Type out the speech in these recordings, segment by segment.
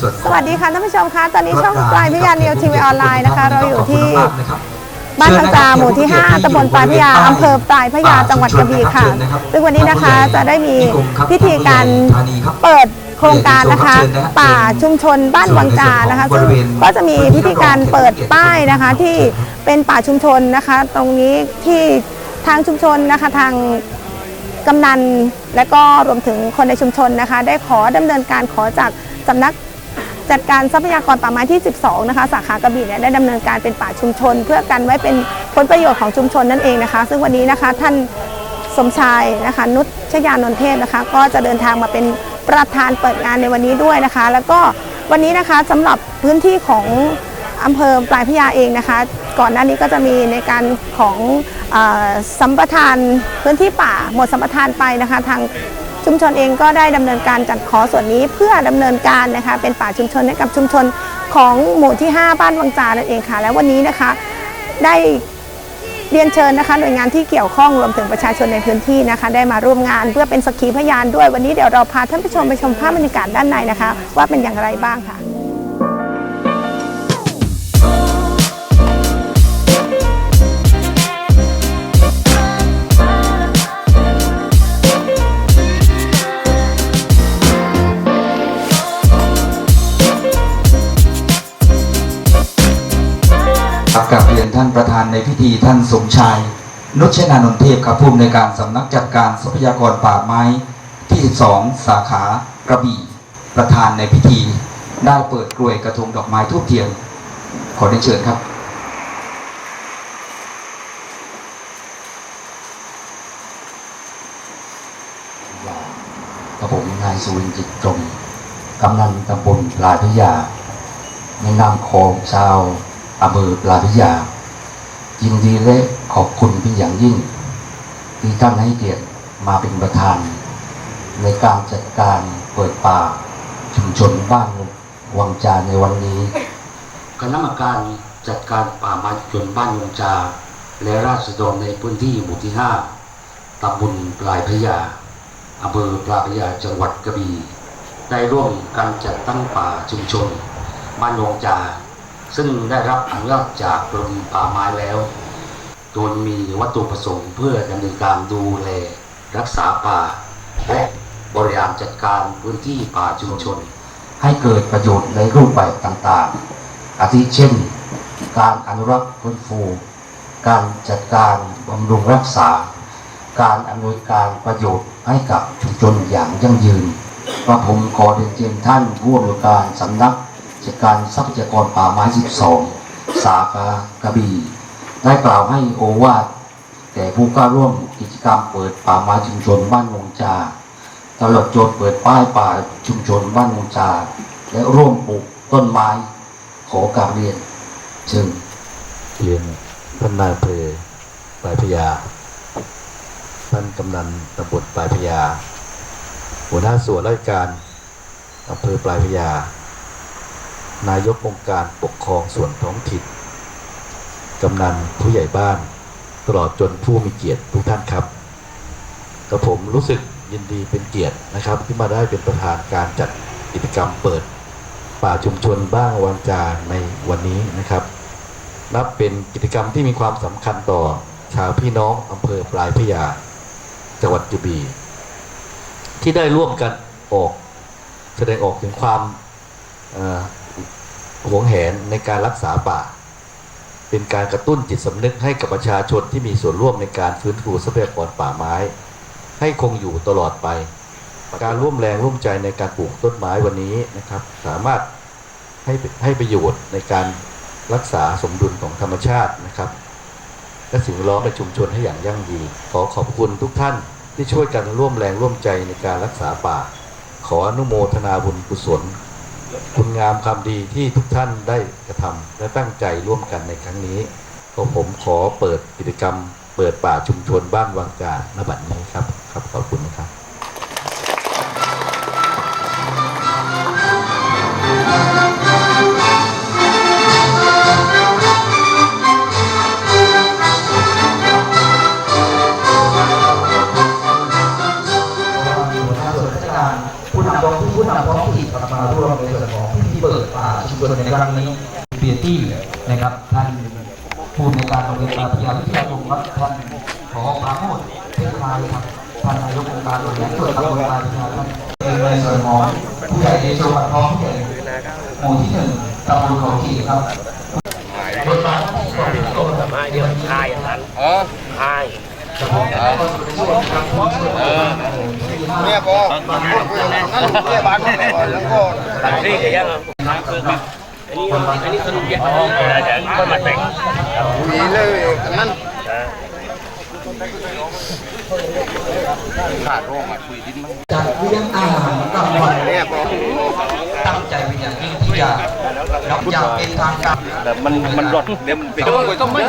ส่วนของสวัสดีค่ะท่านผู้ชมคะตอนนี้ช่องปลายพระยานิวทีวีออนไลน์นะคะ เราอยู่ที่บ้านทางจาหมู่ที่ 5ตำบลปลายพระยาอำเภอปลายพระยาจังหวัดกระบี่ค่ะ ซึ่งวันนี้นะคะจะได้มีพิธีการเปิดโครงการนะคะ ป่าชุมชนบ้านวังจานะคะ ซึ่งก็จะมีพิธีการเปิดป้ายนะคะ ที่เป็นป่าชุมชนนะคะ ตรงนี้ที่ทางชุมชนนะคะทางกำนันและก็รวมถึงคนในชุมชนนะคะ ได้ขอดำเนินการขอจากสำนัก จัดการทรัพยากรป่าไม้ที่ 12 นะคะ สาขากระบี่เนี่ยได้ดำเนินการเป็นป่าชุมชน เพื่อกันไว้เป็นผลประโยชน์ของชุมชนนั่นเองนะคะ ซึ่งวันนี้นะคะท่านสมชายนะคะนุชยานนเทพนะคะ ก็จะเดินทางมาเป็นประธานเปิดงานในวันนี้ด้วยนะคะ แล้วก็วันนี้นะคะสำหรับพื้นที่ของอำเภอปลายพระยาเองนะคะ ก่อนหน้านี้ก็จะมีในการของอสัมปทานพื้นที่ป่าหมดสัมปทานไปนะคะ ทาง ชุมชนเองก็ได้ดำเนินการจัดขอส่วนนี้เพื่อดำเนินการนะคะเป็นป่าชุมชนให้กับชุมชนของหมู่ที่ 5 บ้านวังจานั่นเองค่ะ และวันนี้นะคะได้เรียนเชิญนะคะหน่วยงานที่เกี่ยวข้องรวมถึงประชาชนในพื้นที่นะคะ ได้มาร่วมงานเพื่อเป็นสักขีพยานด้วยวันนี้เดี๋ยวเราพาท่านผู้ชมไปชมภาพบรรยากาศด้านในนะคะ ว่าเป็นอย่างไรบ้างค่ะ ในพิธีท่านสมชาย นุชนานนเทพครับผู้อำนวยการสำนักจัดการทรัพยากรป่าไม้ที่ 12 สาขากระบี่ ประธานในพิธี ได้เปิดกลวยกระทงดอกไม้ทูบเทียน ขอได้เชิญครับกับผมนายสุวินจิตตรงกำนันตำบลปลาพิยาในนามของชาวอำเภอปลาพิยา ยินดีและขอบคุณเป็นอย่างยิ่ง ที่ท่านให้เกียรติมาเป็นประธาน ในการจัดการเปิดป่าชุมชนบ้านวังจาในวันนี้ คณะกรรมการจัดการป่าไม้ชุมชนบ้านวังจา และราษฎรในพื้นที่หมู่ที่ห้าตำบลปลายพยาอำเภอปลายพยาจังหวัดกระบี่ได้ร่วมกันจัดตั้งป่าชุมชนบ้านนงจา ซึ่งได้รับอนุญาตจากกรมป่าไม้แล้วโดยมีวัตถุประสงค์เพื่อดำเนินการดูแลรักษาป่า และบริหารจัดการพื้นที่ป่าชุมชน ให้เกิดประโยชน์ในรูปแบบต่างๆ อาทิเช่น การอนุรักษ์ฟื้นฟู การจัดการบำรุงรักษา การอำนวยการประโยชน์ให้กับชุมชนอย่างยั่งยืนว่าผมขอเรียนเชิญท่านผู้อำนวยการสำนัก จัดการทรัพยากรป่าไม้ 12 สาขากระบี่ได้กล่าวให้โอวาทแก่ผู้เข้าร่วมกิจกรรมเปิดป่าไม้ชุมชนบ้านวงจาตลอดจนเปิดป้ายป่าชุมชนบ้านวงจา และร่วมปลูกต้นไม้ขอกราบเรียนเชิญเรียนท่านนายเภอปลายพยา ท่านกำนันตำบลปลายพยา หัวหน้าส่วนราชการอำเภอปลายพระยา นายกองค์การปกครองส่วนท้องถิ่นกำนันผู้ใหญ่บ้าน ตลอดจนผู้มีเกียรติทุกท่านครับกระผมรู้สึกยินดีเป็นเกียรตินะครับ ที่มาได้เป็นประธานการจัดกิจกรรมเปิด ป่าชุมชนบ้างวังจาในวันนี้นะครับ นับเป็นกิจกรรมที่มีความสำคัญต่อชาวพี่น้องอำเภอปลายพยา จังหวัดกระบี่ที่ได้ร่วมกันออก แสดงออกถึงความอ่อ หวงแหนในการรักษาป่า เป็นการกระตุ้นจิตสำนึกให้กับประชาชนที่มีส่วนร่วมในการฟื้นฟูทรัพยากรป่าไม้ ให้คงอยู่ตลอดไป การร่วมแรงร่วมใจในการปลูกต้นไม้วันนี้นะครับ สามารถให้ให้ประโยชน์ในการรักษาสมดุลของธรรมชาตินะครับ และสิ่งล้อมในชุมชนให้อย่างยั่งยืนขอขอบคุณทุกท่านที่ช่วยกันร่วมแรงร่วมใจในการรักษาป่า ขออนุโมทนาบุญกุศล คุณงามความดีที่ทุกท่านได้กระทำและตั้งใจร่วมกันในครั้งนี้ก็ผมขอเปิดกิจกรรม เปิดป่าชุมชนบ้านวังกาณบัดนี้ครับครับขอบคุณนะครับ นปราพยาวิทยาคมครับท่านผอพาโมดเทพลายครับท่านนายกองค์การบริหารส่วนตำบลปราพยาท่านในส่วนของผู้ใหญ่ในจังหวัดท้องที่หมู่ที่หนึ่งตำบลเขาขีครับเนี่ยพอคุยกันนั้นเนี่ยบ้านก็แล้วก็นี่ก็ยังอันนี้อันนี้สนุก เยอะก็มาแต่งคุยเลยกันนั้นขาดโรคมาคุยดิ้นมั้งจัดเลี้ยงอาหารกลางวันเนี่ยพอตั้งใจเป็นอย่างยิ่งที่จะนับอยางเป็นทางการแต่มันมันรอดเดี๋ยวมันไปต้องไปต้องไม่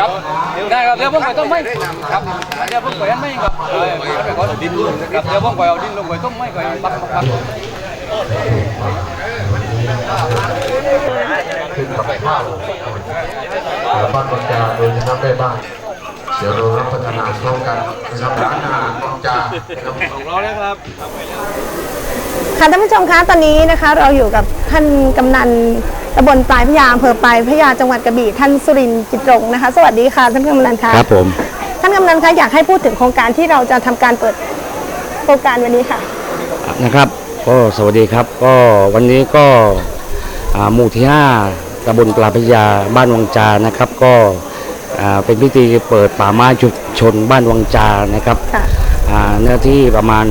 ครับได้ครับเดี๋ยวผมไปต้องไม่ครับเดี๋ยวผมไปอันไม่ครับเดี๋ยวผมไปเอาดิ้นลงไปต้องไม่ไปปั๊บปั๊บ ขึ้นกับข้าวแต่บ้านบางจาโดยนะครับได้บ้านเดี๋ยวเรารับพัฒนาพร้อมกันนะครับร้านอาหารบางจานะครับค่ะท่านผู้ชมคะตอนนี้นะคะ เราอยู่กับท่านกำนันตำบลปลายพระยาอำเภอปลายพระยาจังหวัดกระบี่ท่านสุรินทร์จิตรงนะคะ สวัสดีค่ะท่านกำนันคะครับผมท่านกำนันคะอยากให้พูดถึงโครงการที่เราจะทำการเปิดโครงการวันนี้ค่ะนะครับ ก็สวัสดีครับก็วันนี้ก็อ่าหมู่ที่5ตำบลปลาพระยาบ้านวังจานะครับ ก็อ่าเป็นพิธีเปิดป่าไม้ชุมชนบ้านวังจานะครับค่ะอ่าเนื้อที่ประมาณ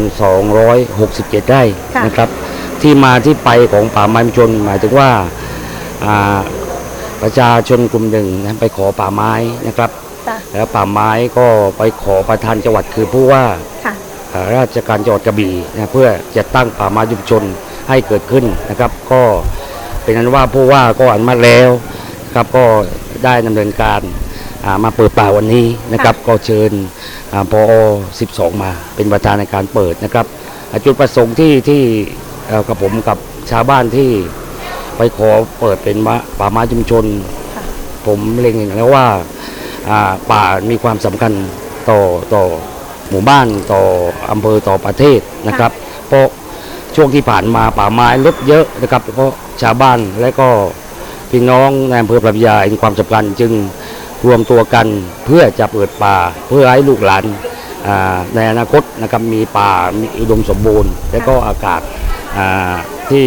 267 ไร่ค่ะนะครับ ที่มาที่ไปของป่าไม้ชุมชนหมายถึงว่าอ่าประชาชนกลุ่มหนึ่งนะไปขอป่าไม้นะครับจ้ะแล้วป่าไม้ก็ไปขอประธานจังหวัดคือผู้ว่าค่ะอ่า ราชการจังหวัดกระบี่นะเพื่อจะตั้งป่าไม้ชุมชนให้เกิดขึ้นนะครับ ก็เป็นนั้นว่าผู้ว่าก็อนุมัติแล้วครับก็ได้ดำเนินการามาเปิดป่าวันนี้นะครับ ก็เชิญอพอ12 มาเป็นประธานในการเปิดนะครับจุดประสงค์ที่ที่กับผมกับชาวบ้านที่ไปขอเปิดเป็นป่าไม้ชุมชน ผมเล็งเห็นแล้วว่าอ่าป่ามีความสำคัญต่อต่อ หมู่บ้านต่ออำเภอต่อประเทศนะครับเพราะช่วงที่ผ่านมาป่าไม้ลดเยอะนะครับเพราะชาวบ้านและก็พี่น้องในอำเภอปรับยาเห็นความสำคัญจึงรวมตัวกันเพื่อจะเปิดป่าเพื่อให้ลูกหลานอ่าในอนาคตนะครับมีป่ามีอุดมสมบูรณ์ และก็อากาศอ่าที่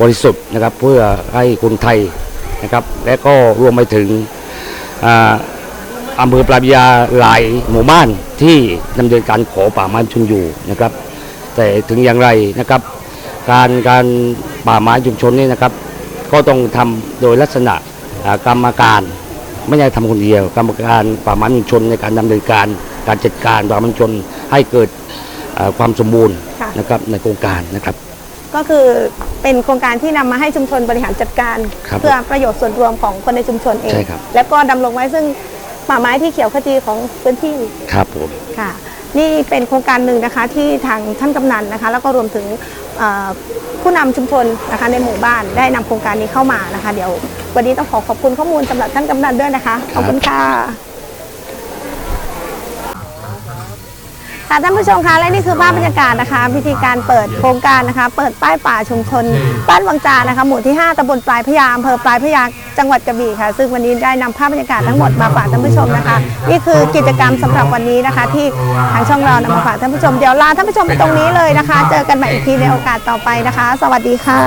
บริสุทธิ์นะครับเพื่อให้คนไทยนะครับและก็รวมไปถึง อ่าอำเภอปลายพระยาหลายหมู่บ้านที่ดำเนินการขอป่าไม้ชุมอยู่นะครับ แต่ถึงอย่างไรนะครับ การการป่าไม้ชุมชนนี่นะครับ ก็ต้องทำโดยลักษณะอ่ากรรมการไม่ใช่ทำคนเดียว กรรมการป่าไม้ชุมชนในการดำเนินการการจัดการป่าไม้ชุมชนให้เกิดอ่าความสมบูรณ์ค่ะนะครับในโครงการนะครับ ก็คือเป็นโครงการที่นำมาให้ชุมชนบริหารจัดการครับเพื่อประโยชน์ส่วนรวมของคนในชุมชนเองใช่ครับแล้วก็ดำรงไว้ซึ่ง ป่าไม้ที่เขียวขจีของพื้นที่ครับผมค่ะ นี่เป็นโครงการหนึ่งนะคะที่ทางท่านกำนันนะคะ แล้วก็รวมถึงเอ่อผู้นำชุมชนนะคะในหมู่บ้านได้นำโครงการนี้เข้ามานะคะ เดี๋ยววันนี้ต้องขอขอบคุณข้อมูลสำหรับท่านกำนันด้วยนะคะ ขอบคุณค่ะ ค่ะท่านผู้ชมคะและนี่คือภาพบรรยากาศนะคะ พิธีการเปิดโครงการนะคะ เปิดป้ายป่าชุมชนบ้านวังจานะคะ หมู่ที่ 5ตำบลปลายพยาอำเภอปลายพยาจังหวัดกระบี่ค่ะ ซึ่งวันนี้ได้นำภาพบรรยากาศทั้งหมดมาฝากท่านผู้ชมนะคะ นี่คือกิจกรรมสำหรับวันนี้นะคะ ที่ทางช่องเรานำมาฝากท่านผู้ชมเดี๋ยวลาท่านผู้ชมไปตรงนี้เลยนะคะ เจอกันใหม่อีกทีในโอกาสต่อไปนะคะ สวัสดีค่ะ